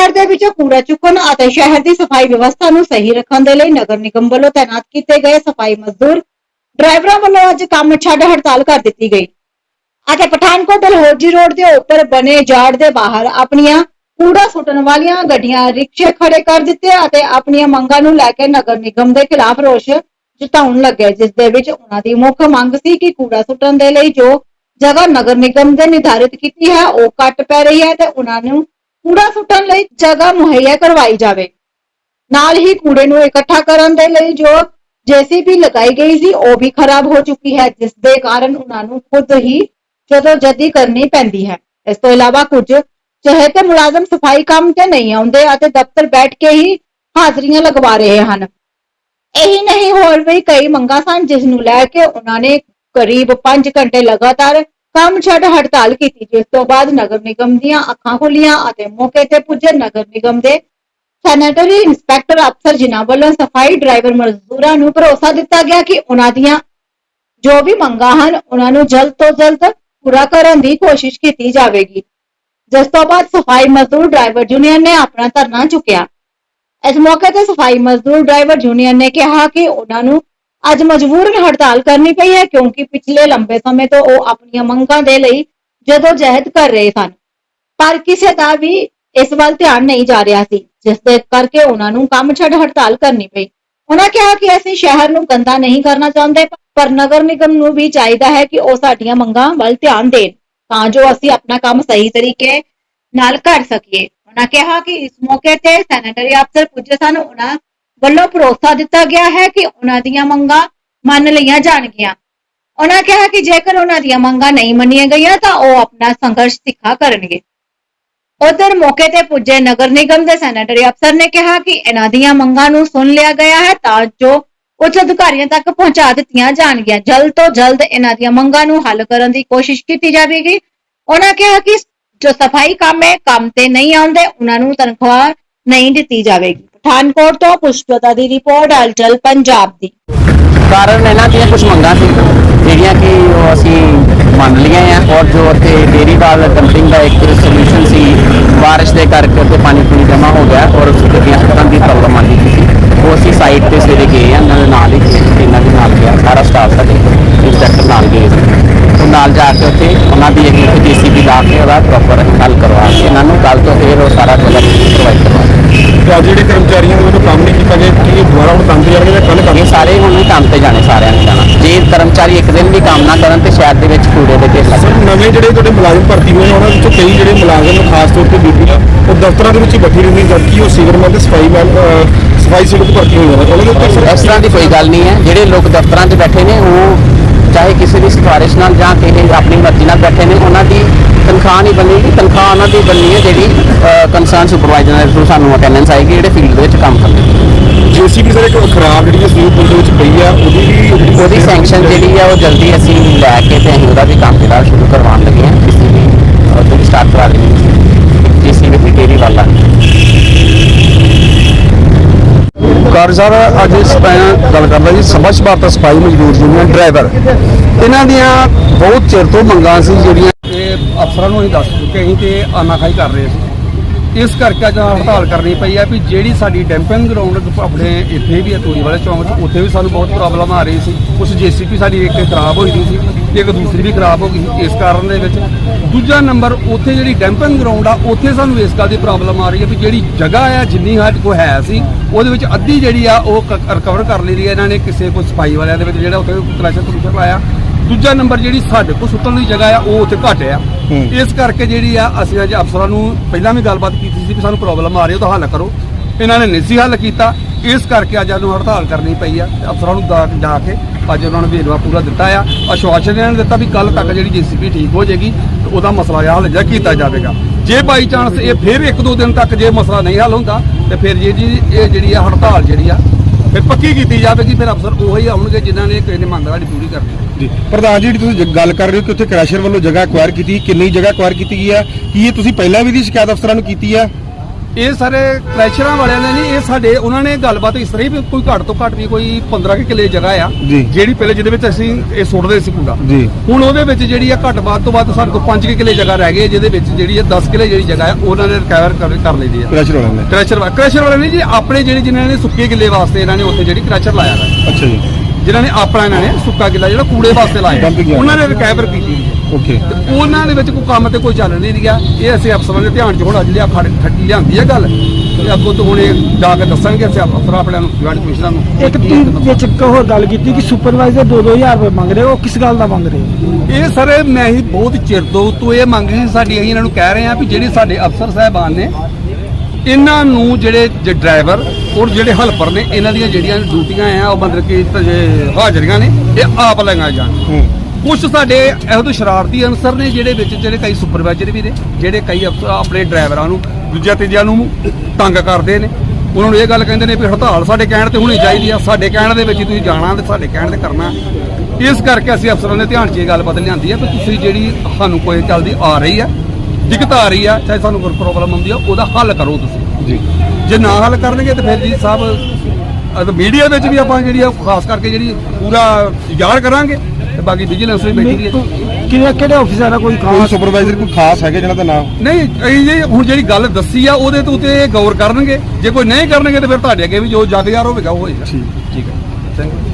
ਸ਼ਹਿਰ ਦੇ ਵਿੱਚ ਕੂੜਾ ਚੁੱਕਣ ਅਤੇ ਸ਼ਹਿਰ ਦੀ ਸਫ਼ਾਈ ਵਿਵਸਥਾ ਨੂੰ ਸਹੀ ਰੱਖਣ ਦੇ ਲਈ ਨਗਰ ਨਿਗਮ ਵੱਲੋਂ ਤਾਇਨਾਤ ਕੀਤੇ ਗਏ ਸਫ਼ਾਈ ਮਜ਼ਦੂਰ ਡਰਾਈਵਰਾਂ ਵੱਲੋਂ ਅੱਜ ਕੰਮ ਛੱਡ ਹੜਤਾਲ ਕਰ ਦਿੱਤੀ ਗਈ। ਅਤੇ ਪਠਾਨਕੋਟ ਡਲਹੌਜੀ ਰੋਡ ਦੇ ਉੱਪਰ ਬਣੇ ਜਾੜ ਦੇ ਬਾਹਰ ਆਪਣੀਆਂ ਕੂੜਾ ਸੁੱਟਣ ਵਾਲੀਆਂ ਗੱਡੀਆਂ ਰਿਕਸ਼ੇ ਖੜੇ ਕਰ ਦਿੱਤੇ ਅਤੇ ਆਪਣੀਆਂ ਮੰਗਾਂ ਨੂੰ ਲੈ ਕੇ ਨਗਰ ਨਿਗਮ ਦੇ ਖਿਲਾਫ ਰੋਸ ਜਤਾਉਣ ਲੱਗੇ, ਜਿਸ ਦੇ ਵਿੱਚ ਉਹਨਾਂ ਦੀ ਮੁੱਖ ਮੰਗ ਸੀ ਕਿ ਕੂੜਾ ਸੁੱਟਣ ਦੇ ਲਈ ਜੋ ਜਗ੍ਹਾ ਨਗਰ ਨਿਗਮ ਦੇ ਨਿਰਧਾਰਿਤ ਕੀਤੀ ਹੈ, ਉਹ ਘੱਟ ਪੈ ਰਹੀ ਹੈ ਤੇ ਉਹਨਾਂ ਨੂੰ ਕੂੜਾ ਸੁੱਟਣ ਲਈ ਜਗ੍ਹਾ ਮੁਹੱਈਆ ਕਰਵਾਈ ਜਾਵੇ। ਨਾਲ ਹੀ ਕੂੜੇ ਨੂੰ ਇਕੱਠਾ ਕਰਨ ਦੇ ਲਈ ਜੋ ਜੇਸੀਬੀ ਲਗਾਈ ਗਈ ਸੀ, ਉਹ ਵੀ ਖਰਾਬ ਹੋ ਚੁੱਕੀ ਹੈ, ਜਿਸ ਦੇ ਕਾਰਨ ਉਹਨਾਂ ਨੂੰ ਖੁਦ ਹੀ ਜਦੋਂ ਜੱਦੀ ਕਰਨੀ ਪੈਂਦੀ ਹੈ। ਇਸ ਤੋਂ ਇਲਾਵਾ ਕੁਝ ਚਹੇਤੇ ਮੁਲਾਜ਼ਮ ਸਫ਼ਾਈ ਕੰਮ ਤੇ ਨਹੀਂ ਆਉਂਦੇ ਅਤੇ ਦਫ਼ਤਰ ਬੈਠ ਕੇ ਹੀ ਹਾਜ਼ਰੀਆਂ ਲਗਵਾ ਰਹੇ ਹਨ। ਇਹੀ ਨਹੀਂ ਹੋਰ ਵੀ ਕਈ ਮੰਗਾਂ ਸਨ, ਜਿਸ ਨੂੰ ਲੈ ਕੇ ਉਹਨਾਂ ਨੇ ਕਰੀਬ 5 ਘੰਟੇ ਲਗਾਤਾਰ ਕੰਮ ਛੱਡ ਹੜਤਾਲ ਕੀਤੀ, ਜਿਸ ਤੋਂ ਬਾਅਦ ਨਗਰ ਨਿਗਮ ਦੀਆਂ ਅੱਖਾਂ ਖੁੱਲੀਆਂ ਅਤੇ ਮੌਕੇ ਤੇ ਪੁੱਜੇ ਨਗਰ ਨਿਗਮ ਦੇ ਸੈਨੇਟਰੀ ਇੰਸਪੈਕਟਰ ਅਫਸਰ, ਜਿਨ੍ਹਾਂ ਵੱਲੋਂ ਸਫ਼ਾਈ ਡਰਾਈਵਰ ਮਜ਼ਦੂਰਾਂ ਨੂੰ ਭਰੋਸਾ ਦਿੱਤਾ ਗਿਆ ਕਿ ਉਹਨਾਂ ਦੀਆਂ ਜੋ ਵੀ ਮੰਗਾਂ ਹਨ, ਉਹਨਾਂ ਨੂੰ ਜਲਦ ਤੋਂ ਜਲਦ ਪੂਰਾ ਕਰਨ ਦੀ ਕੋਸ਼ਿਸ਼ ਕੀਤੀ ਜਾਵੇਗੀ। ਜਿਸ ਤੋਂ ਬਾਅਦ ਸਫ਼ਾਈ ਮਜ਼ਦੂਰ ਡਰਾਈਵਰ ਯੂਨੀਅਨ ਨੇ ਆਪਣਾ ਧਰਨਾ ਚੁੱਕਿਆ। ਇਸ ਮੌਕੇ ਤੇ ਸਫ਼ਾਈ ਮਜ਼ਦੂਰ ਡਰਾਈਵਰ ਯੂਨੀਅਨ ਨੇ ਕਿਹਾ ਕਿ ਉਹਨਾਂ ਨੂੰ ਅੱਜ ਮਜਬੂਰਨ ਹੜਤਾਲ ਕਰਨੀ ਪਈ ਹੈ, ਕਿਉਂਕਿ ਪਿਛਲੇ ਲੰਬੇ ਸਮੇਂ ਤੋਂ ਉਹ ਆਪਣੀਆਂ ਮੰਗਾਂ ਦੇ ਲਈ ਜਦੋਂ ਜਹਿਦ ਕਰ ਰਹੇ ਸਨ। ਪਰ ਕਿਸੇ ਦਾ ਵੀ ਇਸ ਵੱਲ ਧਿਆਨ ਨਹੀਂ ਜਾ ਰਿਹਾ ਸੀ, ਜਿਸ ਦੇ ਕਰਕੇ ਉਹਨਾਂ ਨੂੰ ਕੰਮ ਛੱਡ ਹੜਤਾਲ ਕਰਨੀ ਪਈ। ਉਹਨਾਂ ਕਿਹਾ ਕਿ ਅਸੀਂ ਸ਼ਹਿਰ ਨੂੰ ਗੰਦਾ ਨਹੀਂ ਕਰਨਾ ਚਾਹੁੰਦੇ, ਪਰ ਨਗਰ ਨਿਗਮ ਨੂੰ ਵੀ ਚਾਹੀਦਾ ਹੈ ਕਿ ਉਹ ਸਾਡੀਆਂ ਮੰਗਾਂ ਵੱਲ ਧਿਆਨ ਦੇਣ, ਤਾਂ ਜੋ ਅਸੀਂ ਆਪਣਾ ਕੰਮ ਸਹੀ ਤਰੀਕੇ ਨਾਲ ਕਰ ਸਕੀਏ। ਉਹਨਾਂ ਕਿਹਾ ਕਿ ਇਸ ਮੌਕੇ ਤੇ ਸੈਨੇਟਰੀ ਅਫਸਰ ਪੁੱਜੇ ਸਨ। ਉਹਨਾਂ ਵੱਲੋਂ ਭਰੋਸਾ ਦਿੱਤਾ ਗਿਆ ਹੈ ਕਿ ਉਹਨਾਂ ਦੀਆਂ ਮੰਗਾਂ ਮੰਨ ਲਈਆਂ ਜਾਣਗੀਆਂ। ਉਹਨਾਂ ਕਿਹਾ ਕਿ ਜੇਕਰ ਉਹਨਾਂ ਦੀਆਂ ਮੰਗਾਂ ਨਹੀਂ ਮੰਨੀਆਂ ਗਈਆਂ ਤਾਂ ਉਹ ਆਪਣਾ ਸੰਘਰਸ਼ ਤਿੱਖਾ ਕਰਨਗੇ। ਉਧਰ ਮੌਕੇ ਤੇ ਪੁੱਜੇ ਨਗਰ ਨਿਗਮ ਦੇ ਸੈਨੇਟਰੀ ਅਫਸਰ ਨੇ ਕਿਹਾ ਕਿ ਇਹਨਾਂ ਦੀਆਂ ਮੰਗਾਂ ਨੂੰ ਸੁਣ ਲਿਆ ਗਿਆ ਹੈ ਤਾਂ ਜੋ ਉੱਚ ਅਧਿਕਾਰੀਆਂ ਤੱਕ ਪਹੁੰਚਾ ਦਿੱਤੀਆਂ ਜਾਣਗੀਆਂ। ਜਲਦ ਤੋਂ ਜਲਦ ਇਹਨਾਂ ਦੀਆਂ ਮੰਗਾਂ ਨੂੰ ਹੱਲ ਕਰਨ ਦੀ ਕੋਸ਼ਿਸ਼ ਕੀਤੀ ਜਾਵੇਗੀ। ਉਹਨਾਂ ਕਿਹਾ ਕਿ ਜੋ ਸਫ਼ਾਈ ਕੰਮ ਹੈ, ਕੰਮ ਤੇ ਨਹੀਂ ਆਉਂਦੇ, ਉਹਨਾਂ ਨੂੰ ਤਨਖਾਹ ਨਹੀਂ ਦਿੱਤੀ ਜਾਵੇਗੀ। ਪਠਾਨਕੋਟ ਤੋਂ ਪੁਸ਼ਪਤਾ ਦੀ ਰਿਪੋਰਟ ਹਲਚਲ ਪੰਜਾਬ ਦੀ। ਕਾਰਨ ਇਹਨਾਂ ਦੀਆਂ ਕੁਝ ਮੰਗਾਂ ਸੀ। ਜਿਹੜੀਆਂ ਕਿ ਉਹ ਅਸੀਂ ਮੰਨ ਲਈਆਂ ਆ ਔਰ ਜੋ ਉੱਥੇ ਡੇਰੀ ਵਾਲ ਡੰਪਿੰਗ ਦਾ ਇੱਕ ਸੋਲੂਸ਼ਨ ਸੀ, ਬਾਰਿਸ਼ ਦੇ ਕਰਕੇ ਉੱਥੇ ਪਾਣੀ ਪੂਣੀ ਜਮ੍ਹਾਂ ਹੋ ਗਿਆ ਔਰ ਉਸ ਗੱਡੀਆਂ ਸੁੱਟਣ ਦੀ ਪ੍ਰੋਬਲਮ ਆਉਂਦੀ ਸੀ। ਉਹ ਅਸੀਂ ਸਾਈਟ ਤੇ ਸਵੇਰੇ ਗਏ ਆ ਇਹਨਾਂ ਦੇ ਨਾਲ ਹੀ ਇਹਨਾਂ ਦੇ ਨਾਲ ਗਿਆ, ਸਾਰਾ ਸਟਾਫ ਸਾਡੇ ਇੰਸਪੈਕਟਰ ਨਾਲ ਗਏ ਸੀ। ਉਹ ਨਾਲ ਜਾ ਕੇ ਉੱਥੇ ਉਹਨਾਂ ਦੀ ਇੱਕ ਜੀਸੀਬੀ ਲਾ ਕੇ ਉਹਦਾ ਪ੍ਰੋਪਰ ਹੱਲ ਕਰਵਾ ਕੇ ਇਹਨਾਂ ਨੂੰ ਕੱਲ ਤੋਂ ਫਿਰ ਉਹ ਸਾਰਾ ਕਲਰ ਪ੍ਰੋਵਾਈਡ ਕਰਵਾ ਅੱਜ ਜਿਹੜੇ ਕਰਮਚਾਰੀਆਂ ਨੇ ਉਹਨੂੰ ਕੰਮ ਨਹੀਂ ਕੀਤਾ ਗਿਆ ਕੀ ਇਹ ਦੁਬਾਰਾ ਹੁਣ ਕੰਮ ਤੇ ਜਾਣਗੇ ਜਾਂ ਕੱਲ ਕੰਮ? ਸਾਰੇ ਹੁਣ ਵੀ ਕੰਮ ਤੇ ਜਾਣੇ ਸਾਰਿਆਂ ਨੇ ਜਾਣਾ। ਜੇ ਕਰਮਚਾਰੀ ਇੱਕ ਦਿਨ ਵੀ ਕੰਮ ਨਾ ਕਰਨ ਤੇ ਸ਼ਹਿਰ ਦੇ ਵਿੱਚ ਕੂੜੇ ਦੇ ਢੇਰ ਲੱਗ ਸਰ ਨਵੇਂ ਜਿਹੜੇ ਤੁਹਾਡੇ ਮੁਲਾਜ਼ਮ ਭਰਤੀ ਹੋਏ ਨੇ ਉਹਨਾਂ ਵਿੱਚੋਂ ਕਈ ਜਿਹੜੇ ਮੁਲਾਜ਼ਮ ਖਾਸ ਤੌਰ ਤੇ ਬੀਬੀਆਂ ਉਹ ਦਫ਼ਤਰਾਂ ਦੇ ਵਿੱਚ ਹੀ ਬੈਠੀ ਰਹਿੰਦੀ ਜਦਕਿ ਉਹ ਸਿਵਰਮੈਨ ਤੇ ਸਫ਼ਾਈ ਮੈਨ ਅਹ, ਸਫ਼ਾਈ ਸੇਵਕ ਭਰਤੀ ਹੋਏ ਨੇ। ਉਹਨਾਂ ਦੇ ਉੱਤੇ ਸਰ ਇਸ ਤਰ੍ਹਾਂ ਦੀ ਕੋਈ ਗੱਲ ਨਹੀਂ ਹੈ। ਜਿਹੜੇ ਲੋਕ ਦਫ਼ਤਰਾਂ 'ਚ ਬੈਠੇ ਨੇ ਉਹ ਚਾਹੇ ਕਿਸੇ ਦੀ ਸਿਫਾਰਿਸ਼ ਨਾਲ ਜਾਂ ਕਿਸੇ ਆਪਣੀ ਮਰਜ਼ੀ ਨਾਲ ਬੈਠੇ ਨੇ ਉਹਨਾਂ ਦੀ ਤਨਖਾਹ ਨਹੀਂ ਬਣੇਗੀ ਤਨਖਾਹ ਉਹਨਾਂ ਦੀ ਬਣਨੀ ਹੈ ਜਿਹੜੀ ਕੰਸਰਨ ਸੁਪਰਵਾਈਜ਼ਰ ਦੇ ਥਰੂ ਸਾਨੂੰ ਅਟੈਂਡੈਂਸ ਆਏਗੀ ਜਿਹੜੇ ਫੀਲਡ ਦੇ ਵਿੱਚ ਕੰਮ ਕਰਦੇ ਨੇ। ਜੀਸੀਬੀ ਸਰ ਇੱਕ ਖਰਾਬ ਜਿਹੜੀ ਹੈ ਸਵੀਪ ਪੁਲ ਦੇ ਵਿੱਚ ਪਈ ਆ ਉਹਦੀ ਵੀ ਉਹਦੀ ਸੈਂਕਸ਼ਨ ਜਿਹੜੀ ਹੈ ਉਹ ਜਲਦੀ ਅਸੀਂ ਲੈ ਕੇ ਤੇ ਅਸੀਂ ਉਹਦਾ ਵੀ ਕੰਮ ਜਿਹੜਾ ਸ਼ੁਰੂ ਕਰਵਾਉਣ ਲੱਗੇ ਕਿਸੇ ਵੀ ਉਹਦੀ ਸਟਾਰਟ ਕਰਾ ਦੇਣੀ ਜਿਸ ਵੀ ਡੇਰੀ ਵਾਲਾ ਕਾਰ ਸਾਹਿਬ ਅੱਜ ਤਰ੍ਹਾਂ ਗੱਲ ਕਰਦਾ ਜੀ ਸਮਾਜ ਭਾਰਤ ਸਫ਼ਾਈ ਮਜ਼ਦੂਰ ਯੂਨੀਅਨ ਡਰਾਈਵਰ ਇਹਨਾਂ ਦੀਆਂ ਬਹੁਤ ਚਿਰ ਤੋਂ ਮੰਗਾਂ ਸੀ ਜਿਹੜੀਆਂ ਅਫਸਰਾਂ ਨੂੰ ਅਸੀਂ ਦੱਸ ਚੁੱਕੇ ਸੀ ਤੇ ਆਨਾਕਾਈ ਕਰ ਰਹੇ ਸੀ। ਇਸ ਕਰਕੇ ਅੱਜ ਹੜਤਾਲ ਕਰਨੀ ਪਈ ਹੈ ਵੀ ਜਿਹੜੀ ਸਾਡੀ ਡੈਂਪਿੰਗ ਗਰਾਊਂਡ ਆਪਣੇ ਇੱਥੇ ਵੀ ਹੈ ਤੂੜੀ ਵਾਲੇ ਚੌਂਕ 'ਚ, ਉੱਥੇ ਵੀ ਸਾਨੂੰ ਬਹੁਤ ਪ੍ਰੋਬਲਮ ਆ ਰਹੀ ਸੀ। ਉਸ ਜੀਸੀਪੀ ਸਾਡੀ ਇੱਕ ਖਰਾਬ ਹੋਈ ਦੀ ਸੀ ਤੇ ਇੱਕ ਦੂਸਰੀ ਵੀ ਖਰਾਬ ਹੋ ਗਈ ਸੀ। ਇਸ ਕਾਰਨ ਦੇ ਵਿੱਚ ਦੂਜਾ ਨੰਬਰ, ਉੱਥੇ ਜਿਹੜੀ ਡੈਂਪਿੰਗ ਗਰਾਊਂਡ ਆ, ਉੱਥੇ ਸਾਨੂੰ ਇਸ ਗੱਲ ਦੀ ਪ੍ਰੋਬਲਮ ਆ ਰਹੀ ਹੈ ਵੀ ਜਿਹੜੀ ਜਗ੍ਹਾ ਆ, ਜਿੰਨੀ ਹੱਦ ਕੋ ਹੈ ਸੀ, ਉਹਦੇ ਵਿੱਚ ਅੱਧੀ ਜਿਹੜੀ ਆ, ਉਹ ਰਿਕਵਰ ਕਰ ਲਈ ਦੀ ਹੈ ਇਹਨਾਂ ਨੇ ਕਿਸੇ ਕੋਈ ਸਫ਼ਾਈ ਵਾਲਿਆਂ ਦੇ ਵਿੱਚ ਜਿਹੜਾ ਉੱਥੇ ਕਲੈਸ਼ਰ ਕਲੂਸ਼ਰ ਲਾਇਆ ਦੂਜਾ ਨੰਬਰ ਜਿਹੜੀ ਸਾਡੇ ਕੋਲ ਸੁੱਟਣ ਦੀ ਜਗ੍ਹਾ ਆ ਉਹ ਉੱਥੇ ਘੱਟ ਆ। ਇਸ ਕਰਕੇ ਜਿਹੜੀ ਆ ਅਸੀਂ ਅੱਜ ਅਫਸਰਾਂ ਨੂੰ ਪਹਿਲਾਂ ਵੀ ਗੱਲਬਾਤ ਕੀਤੀ ਸੀ ਵੀ ਸਾਨੂੰ ਪ੍ਰੋਬਲਮ ਆ ਰਹੀ ਹੈ ਉਹਦਾ ਹੱਲ ਕਰੋ। ਇਹਨਾਂ ਨੇ ਨਹੀਂ ਸੀ ਹੱਲ ਕੀਤਾ। ਇਸ ਕਰਕੇ ਅੱਜ ਸਾਨੂੰ ਹੜਤਾਲ ਕਰਨੀ ਪਈ ਆ ਤੇ ਅਫਸਰਾਂ ਨੂੰ ਜਾ ਕੇ ਅੱਜ ਉਹਨਾਂ ਨੂੰ ਵੇਰਵਾ ਪੂਰਾ ਦਿੱਤਾ ਆ। ਆਸ਼ਵਾਸਨ ਇਹਨਾਂ ਨੇ ਦਿੱਤਾ ਵੀ ਕੱਲ ਤੱਕ ਜਿਹੜੀ ਜੀਸੀਪੀ ਠੀਕ ਹੋ ਜਾਏਗੀ ਤੇ ਉਹਦਾ ਮਸਲਾ ਹੱਲ ਜਿਹੜਾ ਕੀਤਾ ਜਾਵੇਗਾ। ਜੇ ਬਾਈ ਚਾਂਸ ਇਹ ਫਿਰ ਇੱਕ ਦੋ ਦਿਨ ਤੱਕ ਜੇ ਮਸਲਾ ਨਹੀਂ ਹੱਲ ਹੁੰਦਾ ਤੇ ਫਿਰ ਜੀ ਜੀ ਇਹ ਜਿਹੜੀ ਆ ਹੜਤਾਲ ਜਿਹੜੀ ਆ ਫਿਰ ਪੱਕੀ ਕੀਤੀ ਜਾਵੇਗੀ ਫਿਰ ਅਫਸਰ ਉਹੀ ਆਉਣਗੇ ਜਿਨ੍ਹਾਂ ਨੇ ਕਿਸੇ ਨੇ ਮੰਗ ਸਾਡੀ ਪੂਰੀ ਕਰਨੀ। ਜੀ। ਪ੍ਰਧਾਨ ਜੀ, ਜਿਹੜੀ ਤੁਸੀਂ ਜ- ਗੱਲ ਕਰ ਰਹੇ ਹੋ ਕਿ ਉੱਥੇ ਕ੍ਰੈਸ਼ਰ ਵੱਲੋਂ ਜਗ੍ਹਾ ਐਕਵਾਇਰ ਕੀਤੀ, ਕਿੰਨੀ ਜਗ੍ਹਾ ਐਕਵਾਇਰ ਕੀਤੀ ਗਈ ਹੈ, ਕੀ ਇਹ ਤੁਸੀਂ ਪਹਿਲਾਂ ਵੀ ਦੀ ਸ਼ਿਕਾਇਤ ਅਫਸਰਾਂ ਨੂੰ ਕੀਤੀ ਹੈ? ਇਹ ਸਾਰੇ ਕ੍ਰੈਸ਼ਰਾਂ ਵਾਲਿਆਂ ਨੇ ਨਹੀਂ ਇਹ ਸਾਡੇ ਉਹਨਾਂ ਨੇ ਗੱਲਬਾਤ ਇਸ ਤਰ੍ਹਾਂ ਹੀ ਕੋਈ ਘੱਟ ਤੋਂ ਘੱਟ ਵੀ ਕੋਈ 15 ਕੁ ਕਿੱਲੇ ਜਗ੍ਹਾ ਆ ਜੀ। ਜਿਹੜੀ ਪਹਿਲੇ ਜਿਹਦੇ ਵਿੱਚ ਅਸੀਂ ਇਹ ਸੁੱਟਦੇ ਸੀ ਕੂੜਾ ਜੀ। ਹੁਣ ਉਹਦੇ ਵਿੱਚ ਜਿਹੜੀ ਆ ਘੱਟ ਵੱਧ ਤੋਂ ਵੱਧ ਸਾਡੇ ਕੋਲ 5 ਕੁ ਕਿੱਲੇ ਜਗ੍ਹਾ ਰਹਿ ਗਈ ਹੈ, ਜਿਹਦੇ ਵਿੱਚ ਜਿਹੜੀ ਹੈ 10 ਕਿੱਲੇ ਜਿਹੜੀ ਜਗ੍ਹਾ ਆ ਉਹਨਾਂ ਨੇ ਰਿਕਵਰ ਕਰ ਕਰ ਲਈ ਆ। ਪ੍ਰੈਸ਼ਰ ਵਾਲਿਆਂ ਨੇ। ਕ੍ਰੈਸ਼ਰ ਵਾ ਕ੍ਰੈਸ਼ਰ ਵਾਲੇ ਨਹੀਂ ਜੀ ਆਪਣੇ ਜਿਹੜੇ ਜਿਨ੍ਹਾਂ ਨੇ ਸੁੱਕੇ ਗਿੱਲੇ ਵਾਸਤੇ ਇਹਨਾਂ ਨੇ ਉੱਥੇ ਜਿਹੜੀ ਕ੍ਰੈਸ਼ਰ ਲਾਇਆ ਹੈ ਅੱਛਾ ਜੀ। ਜਿਨ੍ਹਾਂ ਨੇ ਆਪਣਾ ਇਹਨਾਂ ਨੇ ਸੁੱਕਾ ਗਿੱਲਾ ਜਿਹੜਾ ਕੂੜੇ ਵਾਸਤੇ ਲਾਇਆ। Dumping। ਉਹਨਾਂ ਨੇ ਰਿਕਵਰ ਕੀਤੀ। ਓਕੇ। ਤੇ ਉਹਨਾਂ ਦੇ ਵਿੱਚ ਕੋਈ ਕੰਮ ਤੇ ਕੋਈ ਚੱਲ ਨਹੀਂ ਰਿਹਾ। ਇਹ ਅਸੀਂ ਅਫਸਰਾਂ ਦੇ ਧਿਆਨ 'ਚ ਹੁਣ ਅੱਜ ਲਿਆ ਖੜ ਖੱਟੀ ਲਿਆਂਦੀ ਹੈ ਗੱਲ। ਤੇ ਅੱਗੋਂ ਤੋਂ ਹੁਣ ਇਹ ਜਾ ਕੇ ਦੱਸਾਂਗੇ ਅਸੀਂ ਅਫਸਰ ਆਪਣਿਆਂ ਨੂੰ ਜੁਆਇੰਟ ਕਮਿਸ਼ਨਰ ਨੂੰ। ਇੱਕ ਤੁਸੀਂ ਵਿੱਚ ਇੱਕ ਹੋਰ ਗੱਲ ਕੀਤੀ ਕਿ ਸੁਪਰਵਾਈਜ਼ਰ 2-2000 ਰੁਪਏ ਮੰਗ ਰਹੇ ਉਹ ਕਿਸ ਗੱਲ ਦਾ ਮੰਗ ਰਹੇ? ਇਹ ਸਰ ਮੈਂ ਹੀ ਬਹੁਤ ਚਿਰ ਤੋਂ ਤੋਂ ਇਹ ਮੰਗ ਰਹੀ ਸਾਡੀ ਅਸੀਂ ਇਹਨਾਂ ਨੂੰ ਕਹਿ ਰਹੇ ਹਾਂ ਵੀ ਜਿਹੜੇ ਸਾਡੇ ਅਫਸਰ ਸਾਹਿਬਾਨ ਨੇ ਇਹਨਾਂ ਨੂੰ ਜਿਹੜੇ ਜ- ਡਰਾਈਵਰ ਔਰ ਜਿਹੜੇ ਹੈਲਪਰ ਨੇ ਇਹਨਾਂ ਦੀਆਂ ਜਿਹੜੀਆਂ ਡਿਊਟੀਆਂ ਆ ਉਹ ਮਤਲਬ ਕਿ ਹਾਜ਼ਰੀਆਂ ਨੇ ਇਹ ਆਪ ਲਗਾਈਆਂ ਜਾਣ। ਹੂੰ। ਕੁਝ ਸਾਡੇ ਇਹੋ ਜਿਹੇ ਸ਼ਰਾਰਤੀ ਅਨਸਰ ਨੇ ਜਿਹੜੇ ਵਿੱਚ ਜਿਹੜੇ ਕਈ ਸੁਪਰਵਾਈਜ਼ਰ ਵੀ ਨੇ ਜਿਹੜੇ ਕਈ ਆਪਣੇ ਡਰਾਈਵਰਾਂ ਨੂੰ ਦੂਜਿਆਂ ਤੀਜਿਆਂ ਨੂੰ ਤੰਗ ਕਰਦੇ ਨੇ। ਉਹਨਾਂ ਨੂੰ ਇਹ ਗੱਲ ਕਹਿੰਦੇ ਨੇ ਵੀ ਹੜਤਾਲ ਸਾਡੇ ਕਹਿਣ ਤੇ ਹੋਣੀ ਚਾਹੀਦੀ ਆ ਸਾਡੇ ਕਹਿਣ ਦੇ ਵਿੱਚ ਹੀ ਤੁਸੀਂ ਜਾਣਾ ਤੇ ਸਾਡੇ ਕਹਿਣ ਤੇ ਕਰਨਾ। ਇਸ ਕਰਕੇ ਅਸੀਂ ਅਫਸਰਾਂ ਦੇ ਧਿਆਨ 'ਚ ਇਹ ਗੱਲ ਬਦਲ ਲਿਆਂਦੀ ਆ ਵੀ ਤੁਸੀਂ ਜਿਹੜੀ ਸਾਨੂੰ ਕੋਈ ਚੱਲਦੀ ਆ ਰਹੀ ਆ ਦਿੱਕਤ ਆ ਰਹੀ ਆ ਚਾਹੇ ਸਾਨੂੰ ਕੋਈ ਪ੍ਰੋਬਲਮ ਹੁੰਦੀ ਆ ਉਹਦਾ ਹੱਲ ਕਰੋ ਤੁਸੀਂ। ਜੀ। ਜੇ ਨਾ ਹੱਲ ਕਰਨਗੇ ਤੇ ਫਿਰ ਜੀ ਸਾਹਿਬ ਮੀਡੀਆ ਵਿੱਚ ਵੀ ਆਪਾਂ ਜਿਹੜੀ ਆ ਖਾਸ ਕਰਕੇ ਜਿਹੜੀ ਪੂਰਾ ਯਾਦ ਕਰਾਂਗੇ। ਤੇ ਬਾਕੀ ਵਿਜੀਲੈਂਸ ਵੀ ਬੈਠੀ ਹੈ। ਕਿਹੜੇ ਕਿਹੜੇ ਆਫਿਸਰ ਆ? ਕੋਈ ਕੋਈ ਖਾਸ ਸੁਪਰਵਾਈਜ਼ਰ ਕੋਈ ਖਾਸ ਹੈਗਾ ਜਿਹਨਾਂ ਦਾ ਨਾਮ? ਨਹੀਂ ਇਹ ਜੀ ਹੁਣ ਜਿਹੜੀ ਗੱਲ ਦੱਸੀ ਆ ਉਹਦੇ ਤੋਂ ਤੇ ਗੌਰ ਕਰਨਗੇ। ਜੇ ਕੋਈ ਨਹੀਂ ਕਰਨਗੇ ਤੇ ਫਿਰ ਤੁਹਾਡੇ ਅੱਗੇ ਵੀ ਜੋ ਜੱਗ ਯਾਰ ਹੋਵੇਗਾ ਉਹ ਹੋਏਗਾ। ਠੀਕ ਠੀਕ ਹੈ। Thank you